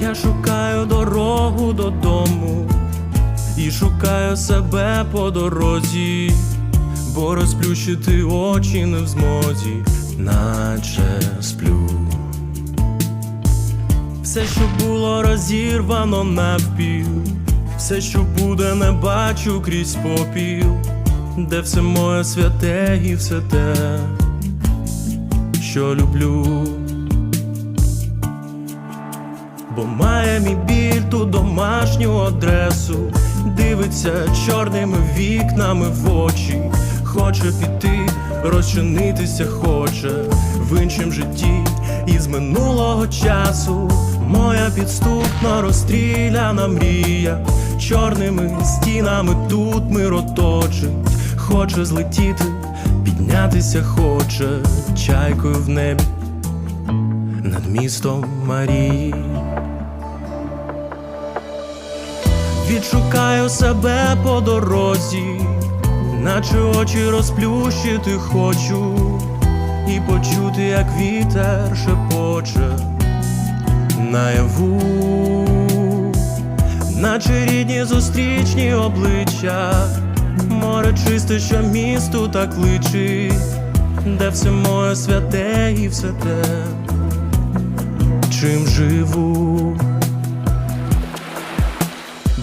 Я шукаю дорогу додому і шукаю себе по дорозі, бо розплющити очі не в змозі, наче сплю. Все, що було розірвано навпіл, все, що буде, не бачу крізь попіл, де все моє святе і все те, що люблю. Бо має мій біль ту домашню адресу, дивиться чорними вікнами в очі, хоче піти, розчинитися хоче. В іншім житті із минулого часу. Моя підступно розстріляна мрія, чорними стінами тут мироточить, хоче злетіти, піднятися хоче. Чайкою в небі над містом Марії. Відшукаю себе по дорозі, наче очі розплющити хочу, і почути, як вітер шепоче наяву, наче рідні зустрічні обличчя, море чисте, що місту так личить, де все моє святе і все те, чим живу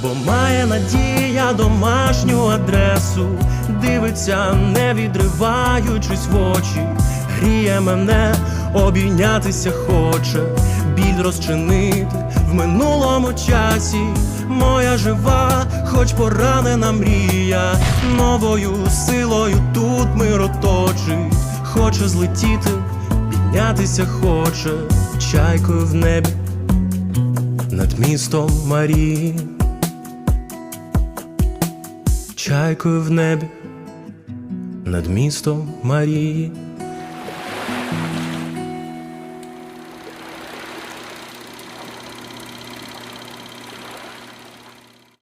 бо має надія домашню адресу, дивиться, не відриваючись в очі, гріє мене, обійнятися хоче, біль розчинити в минулому часі. Моя жива, хоч поранена мрія, новою силою тут мироточить, хоче злетіти, піднятися хоче, чайкою в небі над містом Марії. Чайкою в небі над містом Марії.